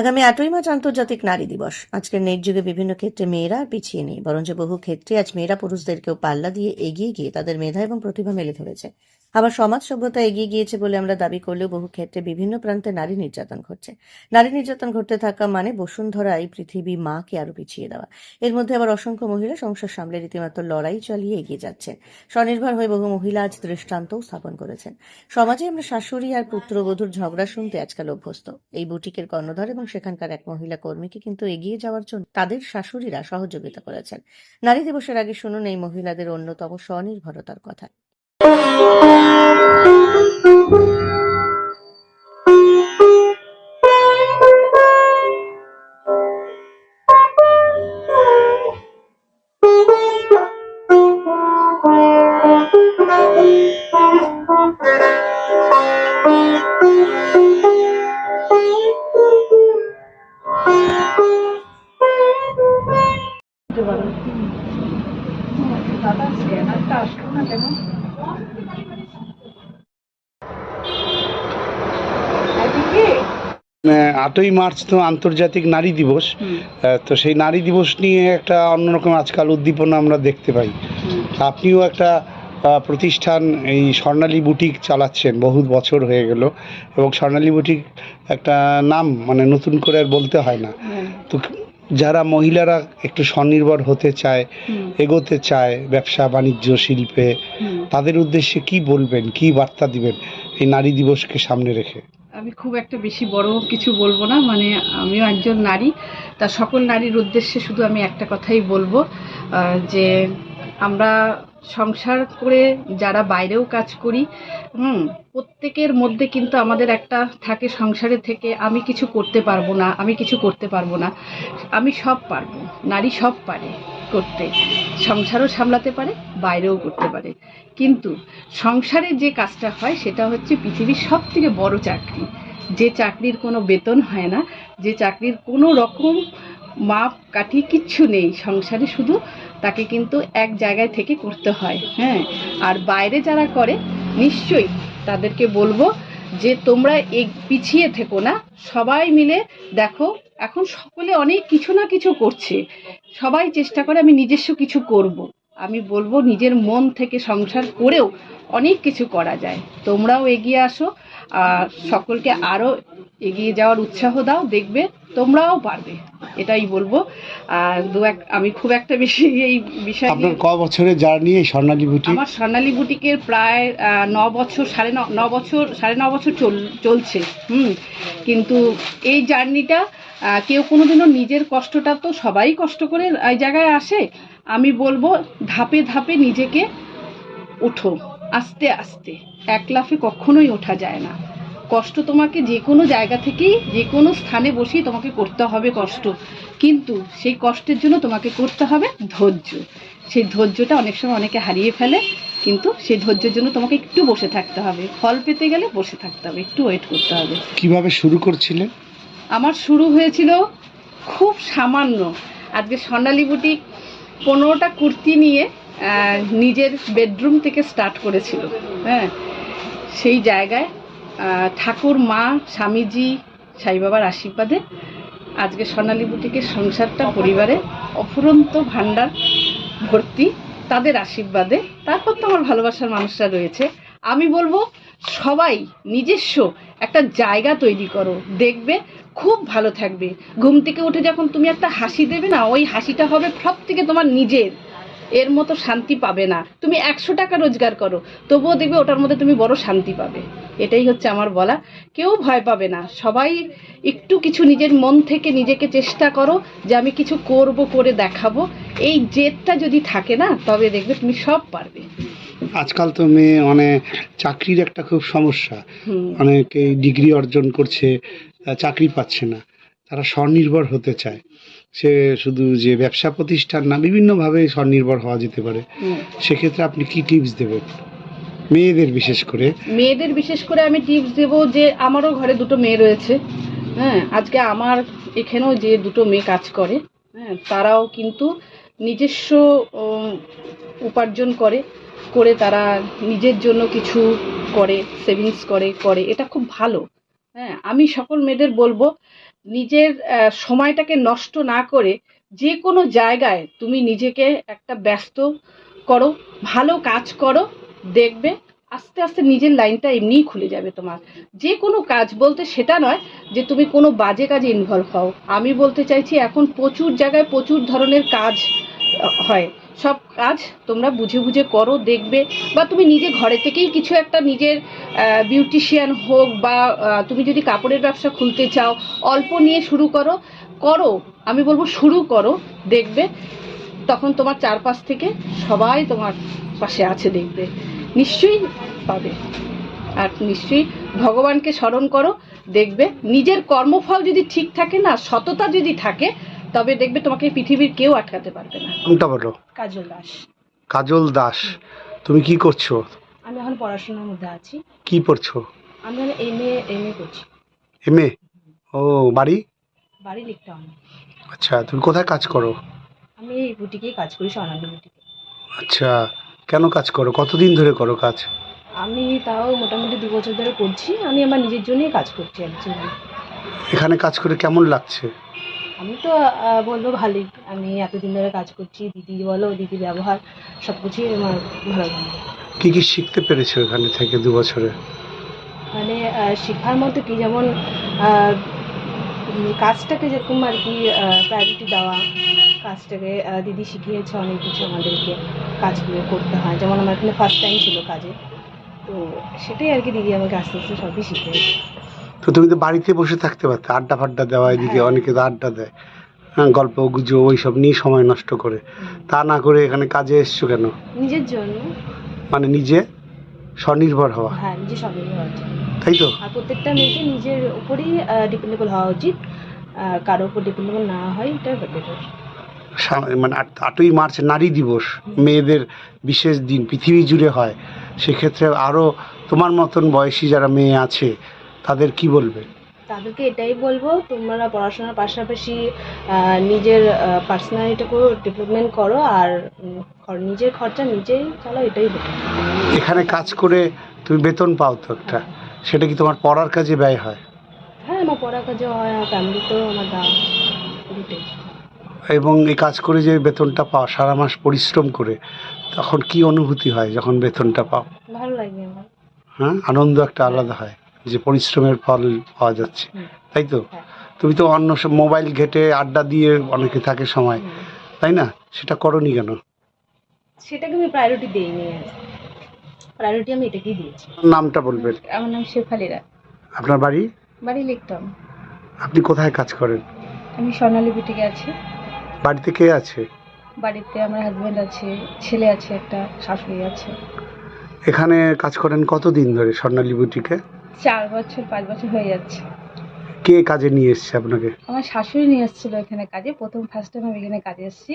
আগামী আটই মার্চ আন্তর্জাতিক নারী দিবস। আজকের নেট যুগে বিভিন্ন ক্ষেত্রে মেয়েরা আর পিছিয়ে নেই, বরঞ্চ বহু ক্ষেত্রে আজ মেয়েরা পুরুষদেরকেও পাল্লা দিয়ে এগিয়ে গিয়ে তাদের মেধা এবং প্রতিভা মেলে ধরেছে। আবার সমাজ সভ্যতা এগিয়ে গিয়েছে বলে আমরা দাবি করলেও বহু ক্ষেত্রে বিভিন্ন প্রান্তে নারী নির্যাতন ঘটছে। নারী নির্যাতন ঘটতে থাকা মানে বসুন্ধরা এই পৃথিবী মাকে আরও পিছিয়ে দেওয়া। এর মধ্যে আবার অসংখ্য মহিলা সংসার সামলে রীতিমতো লড়াই চালিয়ে এগিয়ে যাচ্ছেন। স্বনির্ভর হয়ে বহু মহিলা আজ দৃষ্টান্তও স্থাপন করেছেন। সমাজে আমরা শাশুড়ি আর পুত্রবধূর ঝগড়া শুনতে আজকাল অভ্যস্ত। এই বুটিকের কর্ণধার এবং সেখানকার এক মহিলা কর্মীকে কিন্তু এগিয়ে যাওয়ার জন্য তাদের শাশুড়িরা সহযোগিতা করেছেন। নারী দিবসের আগে শুনুন এই মহিলাদের অন্যতম স্বনির্ভরতার কথা। দাদা স্ক্যানারটা আসলো না কেন এদিকে আটই মার্চ তো আন্তর্জাতিক নারী দিবস। তো সেই নারী দিবস নিয়ে একটা অন্যরকম আজকাল উদ্দীপনা আমরা দেখতে পাই। আপনিও একটা প্রতিষ্ঠান এই স্বর্ণালী বুটিক চালাচ্ছেন বহু বছর হয়ে গেল। এবং স্বর্ণালী বুটিক একটা নাম মানে নতুন করে আর বলতে হয় না। তো যারা মহিলারা একটু স্বনির্ভর হতে চায় এগোতে চায় ব্যবসা বাণিজ্য শিল্পে তাদের উদ্দেশ্যে কি বলবেন কি বার্তা দিবেন এই নারী দিবসকে সামনে রেখে? আমি খুব একটা বেশি বড় কিছু বলব না মানে আমিও একজন নারী। তা সকল নারীর উদ্দেশ্যে শুধু আমি একটা কথাই বলব যে আমরা সংসার করে যারা বাইরেও কাজ করি, হুম, প্রত্যেকের মধ্যে কিন্তু আমাদের একটা থাকে সংসারে থেকে, আমি কিছু করতে পারব না, আমি কিছু করতে পারব না, আমি সব পারব, নারী সব পারে। করতে। সংসারও সামলাতে পারে, বাইরেও করতে পারে। কিন্তু সংসারে যে কাজটা হয়, সেটা হচ্ছে পৃথিবীর সব থেকে বড় চাকরি। যে চাকরির কোনো বেতন হয় না, যে চাকরির কোনো রকম মাপ কাঠি কিচ্ছু নেই। সংসারে শুধু তাকে কিন্তু এক জায়গায় থেকে করতে হয় হ্যাঁ। আর বাইরে যারা করে, নিশ্চয়ই তাদেরকে বলব যে তোমরা পিছিয়ে থেকো না। সবাই মিলে দেখো, এখন সকলে অনেক কিছু না কিছু করছে। সবাই চেষ্টা করে আমি নিজস্ব কিছু করব। আমি বলব নিজের মন থেকে সংসার করেও অনেক কিছু করা যায়। তোমরাও এগিয়ে আসো। সকলকে আরও এগিয়ে যাওয়ার উৎসাহ দাও দেখবে তোমরাও পারবে। এটাই বলব। আর দু এক আমি খুব একটা বেশি এই বিষয় আপনার ক বছরের জার্নি এই স্বর্ণালী বুটিক? আমার স্বর্ণালী বুটিকের প্রায় ন বছর সাড়ে ন বছর সাড়ে ন বছর চল চলছে। হুম কিন্তু এই জার্নিটা কেউ কোনোদিনও নিজের কষ্টটা তো সবাই কষ্ট করে এই জায়গায় আসে। আমি বলব ধাপে ধাপে নিজেকে ওঠো। আস্তে আস্তে এক লাফে কখনোই ওঠা যায় না। কষ্ট তোমাকে যে কোনো জায়গা থেকেই যে কোনো স্থানে বসেই তোমাকে করতে হবে কষ্ট। কিন্তু সেই কষ্টের জন্য তোমাকে করতে হবে ধৈর্য। সেই ধৈর্যটা অনেক সময় অনেকে হারিয়ে ফেলে কিন্তু সেই ধৈর্যের জন্য তোমাকে একটু বসে থাকতে হবে। ফল পেতে গেলে বসে থাকতে হবে একটু ওয়েট করতে হবে। কীভাবে শুরু করছিলেন আমার শুরু হয়েছিল খুব সামান্য। আজকে স্বর্ণালী বুটিক পনেরোটা কুর্তি নিয়ে নিজের বেডরুম থেকে স্টার্ট করেছিল। হ্যাঁ সেই জায়গায় ঠাকুর, মা, স্বামীজি, সাই বাবার আশীর্বাদে আজকে স্বর্ণালী বুটিকের সংসারটা, পরিবারে অফুরন্ত ভাণ্ডার, ভর্তি, তাদের আশীর্বাদে। তারপর তো আমার ভালোবাসার মানুষরা রয়েছে। আমি বলব, সবাই নিজস্ব একটা জায়গা তৈরি করো। দেখবে, খুব ভালো থাকবে। ঘুম থেকে উঠে যখন তুমি একটা হাসি দেবে না, ওই হাসিটা হবে সব থেকে তোমার নিজের। এর মতো শান্তি পাবে না। তুমি একশো টাকা রোজগার করো তবুও দেখবে ওটার মধ্যে তুমি বড় শান্তি পাবে। এটাই হচ্ছে আমার বলা। কেউ ভয় পাবে না। সবাই একটু কিছু নিজের মন থেকে নিজেকে চেষ্টা করো যে আমি কিছু করব করে দেখাবো। এই জেদটা যদি থাকে না তবে দেখবে তুমি সব পারবে। আজকাল তো মেয়ে মানে চাকরির একটা খুব সমস্যা। অনেকে ডিগ্রি অর্জন করছে চাকরি পাচ্ছে না। তারা স্বনির্ভর হতে চায়। সে শুধু যে ব্যবসা প্রতিষ্ঠান না বিভিন্নভাবে স্বনির্ভর হওয়া যেতে পারে। সেক্ষেত্রে আপনি কি টিপস দেবেন? মেয়েদের বিশেষ করে। মেয়েদের বিশেষ করে আমি টিপস দেব যে আমারও ঘরে দুটো মেয়ে রয়েছে। হ্যাঁ আজকে আমার এখানেও যে দুটো মেয়ে কাজ করে হ্যাঁ তারাও কিন্তু নিজস্ব উপার্জন করে করে তারা নিজের জন্য কিছু করে সেভিংস করে করে। এটা খুব ভালো। হ্যাঁ আমি সকল মেয়েদের বলব নিজের সময়টাকে নষ্ট না করে যে কোনো জায়গায় তুমি নিজেকে একটা ব্যস্ত করো, ভালো কাজ করো, দেখবে আস্তে আস্তে নিজের লাইনটা এমনিই খুলে যাবে তোমার। যে কোনো কাজ বলতে সেটা নয় যে তুমি কোনো বাজে কাজে ইনভলভ হও। আমি বলতে চাইছি এখন প্রচুর জায়গায় প্রচুর ধরনের কাজ হয়। সব কাজ তোমরা বুঝে বুঝে করো, দেখবে। বা তুমি নিজে ঘরে থেকেই কিছু একটা নিজের বিউটিশিয়ান হোক বা তুমি যদি কাপড়ের ব্যবসা খুলতে চাও, অল্প নিয়ে শুরু করো। করো, আমি বলব শুরু করো, দেখবে। তখন তোমার চারপাশ থেকে সবাই তোমার পাশে আছে, দেখবে। নিশ্চয়ই পাবে। আর নিশ্চয়ই ভগবানকে স্মরণ করো, দেখবে। নিজের কর্মফল যদি ঠিক থাকে না, সততা যদি থাকে তবে দেখবে তোমাকে পৃথিবীর কেউ আটকাতে পারবে না। নামটা বলো? কাজল দাস। কাজল দাস। তুমি কি করছ? আমি এখন পড়াশোনার মধ্যে আছি। কি পড়ছো? আমি এখন এম এ এম এ করছি। এম এ ও বাড়ি? বাড়ি লিখতে হবে আচ্ছা তুমি কোথায় কাজ করো? আমি এই বুটিকেই কাজ করি স্বর্ণালী বুটিকে। আচ্ছা কেন কাজ করো? কতদিন ধরে করো কাজ? আমি তাও মোটামুটি দু বছর ধরে করছি। আমি আমার নিজের জন্যই কাজ করছি অ্যাকচুয়ালি এখানে কাজ করে কেমন লাগছে? আমি তো বলব ভালোই। আমি এতদিন ধরে কাজ করছি দিদি বলো দিদি ব্যবহার সব কিছুই আমার ভালো লাগে। কি কি শিখতে পেরেছ এখানে থেকে দু বছরে? মানে শেখার মতো কি যেমন কাজটাকে যেরকম আর কি প্রায়োরিটি দেওয়া কাজটাকে দিদি শিখিয়েছে অনেক কিছু আমাদেরকে কাজগুলো করতে হয়। যেমন আমার এখানে ফার্স্ট টাইম ছিল কাজে। তো সেটাই আর কি দিদি আমাকে আস্তে আস্তে সবই শিখিয়েছে। তো তুমি তো বাড়িতে বসে থাকতে পারতে আড্ডা ফাড্ডা দেওয়া এদিকে হ্যাঁ। অনেকে তো আড্ডা দেয় হ্যাঁ গল্প গুজব ওইসব নিয়ে সময় নষ্ট করে। তা না করে এখানে কাজে এসছো কেন? নিজের জন্য। মানে নিজে স্বনির্ভর হওয়া। হ্যাঁ নিজে উচিত। তাই তো? আর প্রত্যেকটা মেয়েকে নিজের উপরেই ডিপেন্ডেবল হওয়া উচিত। কারোর উপর ডিপেন্ডেবল না হয় এটা বেটার মানে আট- আটই মার্চ নারী দিবস মেয়েদের বিশেষ দিন পৃথিবী জুড়ে হয়। সেক্ষেত্রে আরও তোমার মতন বয়সী যারা মেয়ে আছে তাদের কি বলবে? তাদেরকে এটাই বলব তোমরা পড়াশোনার পাশাপাশি নিজের পার্সোনালিটাকেও ডেভেলপমেন্ট করো আর নিজের খরচা নিজেই চালাও এটাই বেটার এখানে কাজ করে তুমি বেতন পাও তো একটা সেটা কি তোমার পড়ার কাজে ব্যয় হয়? হ্যাঁ আমার পড়ার কাজে হয় আর ফ্যামিলিতেও আমার দুটোই এবং এই কাজ করে যে বেতনটা পাও সারা মাস পরিশ্রম করে তখন কি অনুভূতি হয় যখন বেতনটা পাও? ভালো লাগে আমার। হ্যাঁ আনন্দ একটা আলাদা হয়। যে পরিশ্রমের ফল পাওয়া যাচ্ছে। তাই তো? হ্যাঁ। তুমি তো অন্য সব মোবাইল ঘেটে আড্ডা দিয়ে অনেকে থাকে সময়। তাই না? সেটা করনি কেন? সেটাকে আমি প্রায়োরিটি দিইনি প্রায়োরিটি আমি এটাকেই দিয়েছি। নামটা বলবেন। আমার নাম শেফালিরা। আপনার বাড়ি? বাড়ি লিখতাম আপনি কোথায় কাজ করেন? আমি স্বর্ণালী বুটিকে আছি। বাড়িতে কে আছে? বাড়িতে আমার হাজব্যান্ড আছে ছেলে আছে একটা শাশুড়ি আছে। এখানে কাজ করেন কতদিন ধরে স্বর্ণালী বুটিকে? চার বছর পাঁচ বছর হয়ে যাচ্ছে। কে কাজে নিয়ে এসছে আপনাকে? আমার শাশুড়ি নিয়ে এসেছিল এখানে কাজে। প্রথম ফার্স্ট টাইম আমি এখানে কাজে এসেছি।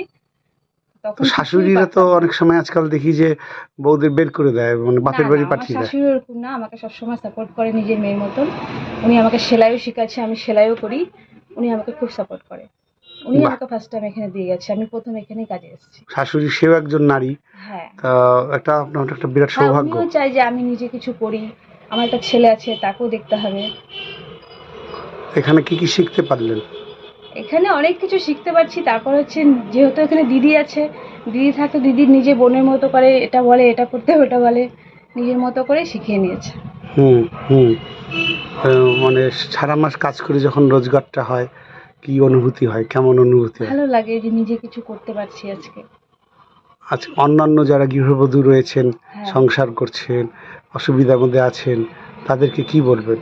তখন শাশুড়িরা তো অনেক সময় আজকাল দেখি যে বউদের বের করে দেয় মানে বাপের বাড়ি পাঠিয়ে দেয়। শাশুড়ি ওরকম না আমাকে সবসময় সাপোর্ট করে নিজের মেয়ের মতন। উনি আমাকে সেলাইও শেখাচ্ছে আমি সেলাইও করি। উনি আমাকে খুব সাপোর্ট করে। উনি আমাকে ফার্স্ট টাইম এখানে দিয়ে গেছে আমি প্রথম এখানেই কাজে এসেছি। শাশুড়ি সেও একজন নারী। হ্যাঁ। তা একটা আপনার একটা বিরাট হ্যাঁ, সৌভাগ্য। চাই যে আমি নিজে কিছু করি আমার একটা ছেলে আছে তাকেও দেখতে হবে। এখানে কি কি শিখতে পারলেন? এখানে অনেক কিছু শিখতে পারছি। তারপর হচ্ছে যেহেতু এখানে দিদি আছে দিদি থাকে দিদির নিজে বোনের মতো করে এটা বলে এটা করতে ওটা বলে নিজের মতো করে শিখিয়ে নিয়েছে। হুম হুম। মানে সারা মাস কাজ করে যখন রোজগারটা হয় কি অনুভূতি হয়? কেমন অনুভূতি ভালো লাগে যে নিজে কিছু করতে পারছি আজকে। আচ্ছা অন্যান্য যারা গৃহবধূ রয়েছেন হ্যাঁ। সংসার করছেন অসুবিধার মধ্যে আছেন তাদেরকে কি বলবেন?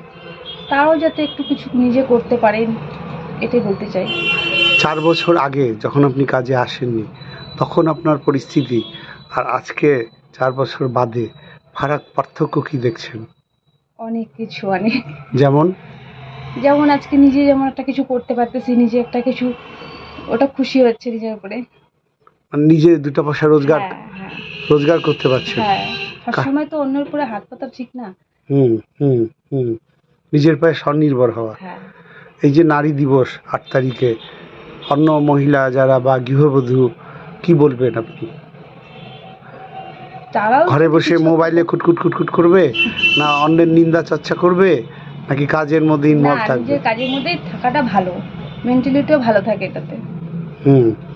তারাও যাতে একটু কিছু নিজে করতে পারেন এটাই বলতে চাই। চার বছর আগে যখন আপনি কাজে আসেননি তখন আপনার পরিস্থিতি আর আজকে চার বছর বাদে ফারাক পার্থক্য কি দেখছেন? অনেক কিছু অনেক। যেমন? যেমন আজকে নিজে যেমন একটা কিছু করতে পারতেছি নিজে একটা কিছু ওটা খুশি হচ্ছে নিজের উপরে। মানে নিজে দুটো পয়সা রোজগার হ্যাঁ হ্যাঁ। রোজগার করতে পারছেন। হ্যাঁ। সবসময় তো অন্যের উপরে হাত পাতা ঠিক না। হুম হুম হুম। নিজের পায়ে স্বনির্ভর হওয়া। হ্যাঁ। এই যে নারী দিবস আট তারিখে অন্য মহিলা যারা বা গৃহবধূ কি বলবেন আপনি? ঘরে বসে মোবাইলে খুটকুট খুটকুট করবে? না অন্যের নিন্দা চর্চা করবে? নাকি কাজের মধ্যে ইনভলভ থাকবে? কাজের মধ্যেই থাকাটা ভালো। মেন্টালিটিও ভালো থাকে এটাতে। হুম।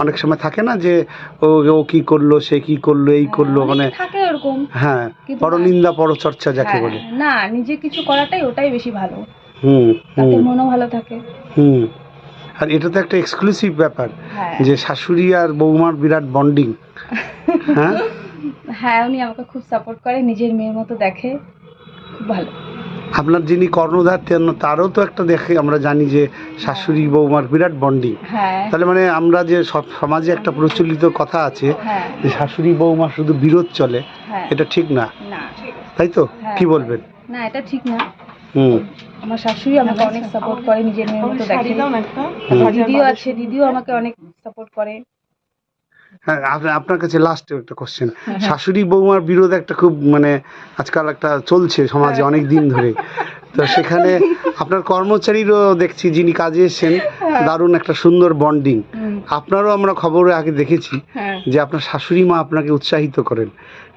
অনেক সময় থাকে না যে ও ও কি করল সে কি করল এই করল হ্যাঁ, মানে অনেকে থাকে ওরকম। হ্যাঁ কিন্তু পরনিন্দা পরচর্চা যাকে হ্যাঁ, বলে। না নিজে কিছু করাটাই ওটাই বেশি ভালো। হুম তাতে হুম। মনও ভালো থাকে। হুম। আর এটা তো একটা এক্সক্লুসিভ ব্যাপার হ্যাঁ। যে শাশুড়ি আর বৌমার বিরাট বন্ডিং হ্যাঁ? হ্যাঁ উনি আমাকে খুব সাপোর্ট করে নিজের মেয়ের মতো দেখে। খুব ভালো। আপনার যিনি কর্ণধার তারও তো একটা দেখে আমরা জানি যে শাশুড়ি বৌমার বিরাট বন্ডিং। হ্যাঁ। তাহলে মানে আমরা যে সব সমাজে একটা প্রচলিত কথা আছে হ্যাঁ। যে শাশুড়ি বৌমা শুধু বিরোধ চলে হ্যাঁ। এটা ঠিক না? না তাই তো। কি বলবেন? না এটা ঠিক না। হুম। আমার শাশুড়ি আমাকে অনেক সাপোর্ট করে নিজের মেয়ের মতো দেখে। দিদিও আছে দিদিও আমাকে অনেক সাপোর্ট করে। হ্যাঁ আপ- আপনার কাছে লাস্ট একটা কোশ্চেন শাশুড়ি বৌমার বিরোধ একটা খুব মানে আজকাল একটা চলছে সমাজে অনেক দিন ধরে। তো সেখানে আপনার কর্মচারীরও দেখছি যিনি কাজে এসেছেন দারুণ একটা সুন্দর বন্ডিং আপনারও আমরা খবরে আগে দেখেছি হ্যাঁ। যে আপনার শাশুড়ি মা আপনাকে উৎসাহিত করেন।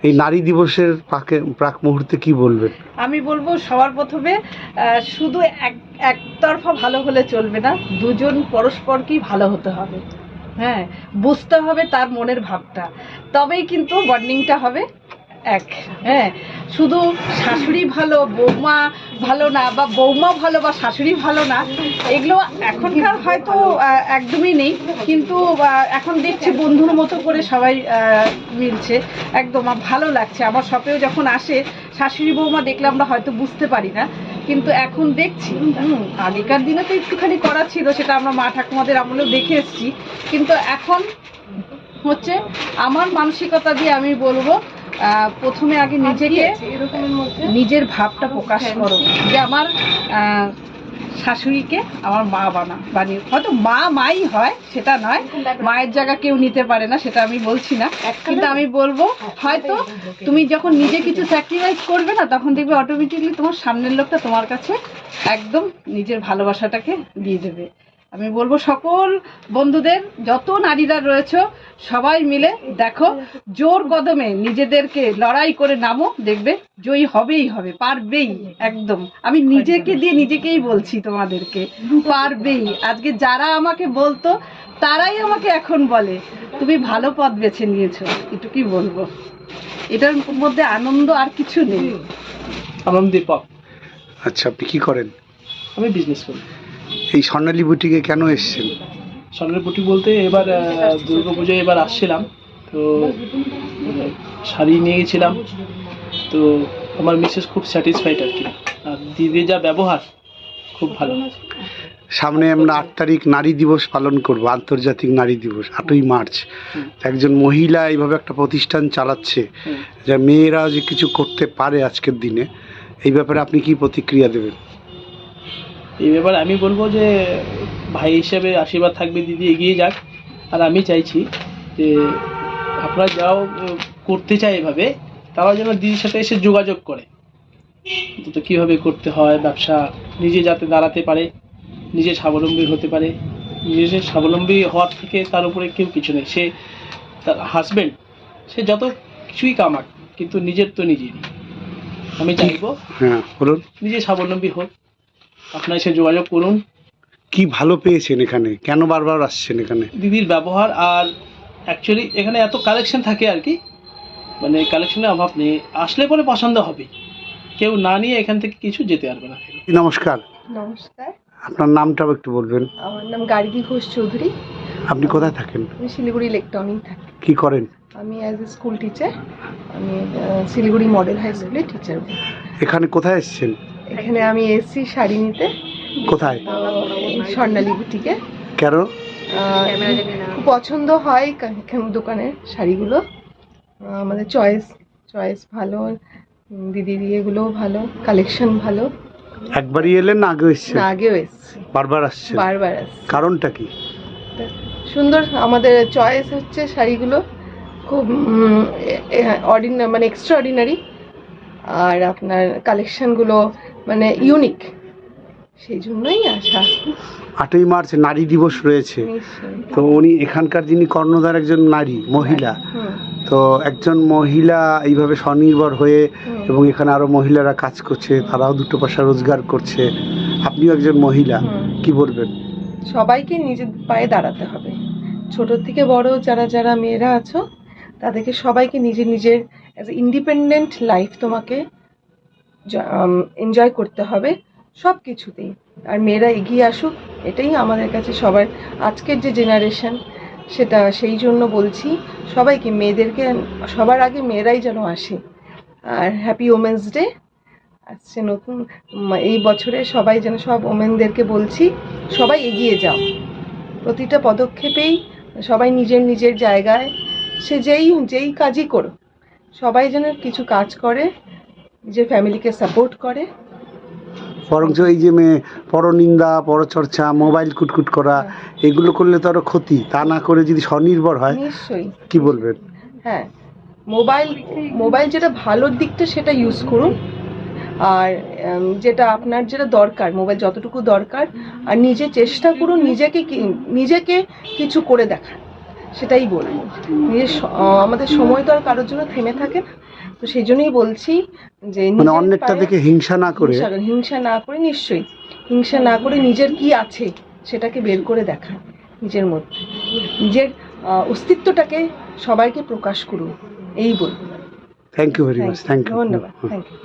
এই নারী দিবসের পাকে প্রাক মুহূর্তে কি বলবেন? আমি বলব সবার প্রথমে শুধু এক একতরফা ভালো হলে চলবে না দুজন পরস্পরকেই ভালো হতে হবে। হ্যাঁ বুঝতে হবে তার মনের ভাবটা। তবেই কিন্তু বন্ডিংটা হবে এক। হ্যাঁ শুধু শাশুড়ি ভালো, বৌমা ভালো না বা বৌমা ভালো বা শাশুড়ি ভালো না, এগুলো এখনকার হয়তো একদমই নেই। কিন্তু এখন দেখছি বন্ধুর মতো করে সবাই মিলছে। একদম ভালো লাগছে। আমার শপেও যখন আসে, শাশুড়ি বৌমা দেখলে আমরা হয়তো বুঝতে পারি না। কিন্তু এখন দেখছি আগেকার দিনে তো একটুখানি করা ছিল সেটা আমরা মা ঠাকুমাদের আমলেও দেখে এসেছি। কিন্তু এখন হচ্ছে আমার মানসিকতা দিয়ে আমি বলব প্রথমে আগে নিজেকে নিজের ভাবটা প্রকাশ করো। যে আমার আহ, শাশুড়িকে আমার মা বানা বানিয়ে হয়তো মা মাই হয় সেটা নয়। মায়ের জায়গা কেউ নিতে পারে না সেটা আমি বলছি না। কিন্তু আমি বলব হয়তো তুমি যখন নিজে কিছু স্যাক্রিফাইস করবে না তখন দেখবে অটোমেটিকলি তোমার সামনের লোকটা তোমার কাছে একদম নিজের ভালোবাসাটাকে দিয়ে দেবে। আমি বলব সকল বন্ধুদের যত নারীরা রয়েছে সবাই মিলে দেখো জোর কদমে নিজেদেরকে লড়াই করে নামো দেখবে জয়ী হবেই হবে পারবেই একদম। আমি নিজেকে দিয়ে নিজেকেই বলছি তোমাদেরকে পারবেই। আজকে যারা আমাকে বলতো তারাই আমাকে এখন বলে তুমি ভালো পথ বেছে নিয়েছো এটুকুই বলব। এটার মধ্যে আনন্দ আর কিছু নেই। আমার দীপক আচ্ছা আপনি কি করেন? আমি বিজনেস করি। এই স্বর্ণালী বুটিকে কেন এসেছেন? স্বর্ণের বুটি বলতে এবার দুর্গা পুজোয় এবার আসছিলাম। তো শাড়ি নিয়ে গেছিলাম। তো আমার মিসেস খুব স্যাটিসফাইড আর কি। আর দিদির যা ব্যবহার খুব ভালো। সামনে আমরা আট তারিখ নারী দিবস পালন করব আন্তর্জাতিক নারী দিবস আটই মার্চ। একজন মহিলা এইভাবে একটা প্রতিষ্ঠান চালাচ্ছে। যে মেয়েরা যে কিছু করতে পারে আজকের দিনে এই ব্যাপারে আপনি কি প্রতিক্রিয়া দেবেন? এই ব্যাপারে আমি বলব যে ভাই হিসেবে আশীর্বাদ থাকবে দিদি এগিয়ে যাক। আর আমি চাইছি যে আপনারা যাও করতে চায় এভাবে তারা যেন দিদির সাথে এসে যোগাযোগ করে। তো কীভাবে করতে হয় ব্যবসা নিজে যাতে দাঁড়াতে পারে নিজে স্বাবলম্বী হতে পারে নিজের স্বাবলম্বী হওয়ার থেকে তার উপরে কেউ কিছু নেই। সে তার হাজব্যান্ড সে যত কিছুই কামাক কিন্তু নিজের তো নিজেরই। আমি চাইব হ্যাঁ বলুন। নিজে স্বাবলম্বী হোক। আপনারা এসে যোগাযোগ করুন। কি ভালো পেয়েছেন এখানে? কেন বারবার আসছেন এখানে? দিদির ব্যবহার আর অ্যাকচুয়ালি এখানে এত কালেকশন থাকে আর কি। মানে কালেকশনের অভাব নেই। আসলে পরে পছন্দ হবে। কেউ না নিয়ে এখান থেকে কিছু যেতে পারবে না। নমস্কার। নমস্কার। আপনার নামটাও একটু বলবেন। আমার নাম গার্গী ঘোষ চৌধুরী। আপনি কোথায় থাকেন? আমি শিলিগুড়ি ইলেকট্রনিক থাকি। কি করেন? আমি অ্যাজ এ স্কুল টিচার আমি শিলিগুড়ি মডেল হাই স্কুলে টিচার এখানে কোথায় এসেছেন? এখানে আমি এসেছি শাড়ি নিতে। কোথায়? স্বর্ণালী বুটিকে। কেন? খুব পছন্দ হয় এখানে দোকানের শাড়িগুলো। আমাদের চয়েস চয়েস ভালো দিদির ইয়েগুলোও ভালো কালেকশন ভালো। একবারই এলেন না আগেও এসছে না আগেও এসছে। বারবার আসছেন? বারবার আসছে। কারণটা কি? সুন্দর আমাদের চয়েস হচ্ছে শাড়িগুলো। খুব অর্ডিনারি মানে এক্সট্রা অর্ডিনারি আর আপনার কালেকশনগুলো মানে ইউনিক সেই জন্যই আসা আটই মার্চ নারী দিবস রয়েছে। তো উনি এখানকার যিনি কর্ণধার একজন নারী মহিলা তো একজন মহিলা এইভাবে স্বনির্ভর হয়ে এবং এখানে আরও মহিলারা কাজ করছে তারাও দুটো পয়সা রোজগার করছে আপনিও একজন মহিলা। কি বলবেন? সবাইকে নিজের পায়ে দাঁড়াতে হবে। ছোট থেকে বড় যারা যারা মেয়েরা আছো তাদেরকে সবাইকে নিজের নিজের অ্যাজ ইন্ডিপেন্ডেন্ট লাইফ তোমাকে এনজয় করতে হবে সব কিছুতেই আর মেয়েরা এগিয়ে আসুক, এটাই আমাদের কাছে সবার আজকের যে জেনারেশন সেটা সেই জন্য বলছি, সবাইকে মেয়েদেরকে, সবার আগে মেয়েরাই যেন আসে। আর হ্যাপি ওমেন্স ডে আসছে নতুন এই বছরে সবাই যেন সব ওমেনদেরকে বলছি, সবাই এগিয়ে যাও। প্রতিটা পদক্ষেপেই সবাই নিজের নিজের জায়গায়, সে যেই যেই কাজই করো সবাই যেন কিছু কাজ করে নিজের ফ্যামিলিকে সাপোর্ট করে। বরঞ্চ এই যে মেয়ে পরনিন্দা পরচর্চা মোবাইল কুটকুট করা এগুলো করলে তো আরও ক্ষতি। তা না করে যদি স্বনির্ভর হয় নিশ্চয়ই। কি বলবেন? হ্যাঁ মোবাইল মোবাইল যেটা ভালোর দিকটা সেটা ইউজ করুন। আর যেটা আপনার যেটা দরকার মোবাইল যতটুকু দরকার আর নিজে চেষ্টা করুন নিজেকে নিজেকে কিছু করে দেখা সেটাই বলব। নিজের আমাদের সময় তো আর কারোর জন্য থেমে থাকে না। তো সেই জন্যই বলছি যে মানে অন্যেরটা দেখে হিংসা না করে হিংসা না করে নিশ্চয়ই। হিংসা না করে নিজের কি আছে সেটাকে বের করে দেখা নিজের মধ্যে। নিজের অস্তিত্বটাকে সবাইকে প্রকাশ করুন। এই বলব। Thank you very much thank you ধন্যবাদ। Thank you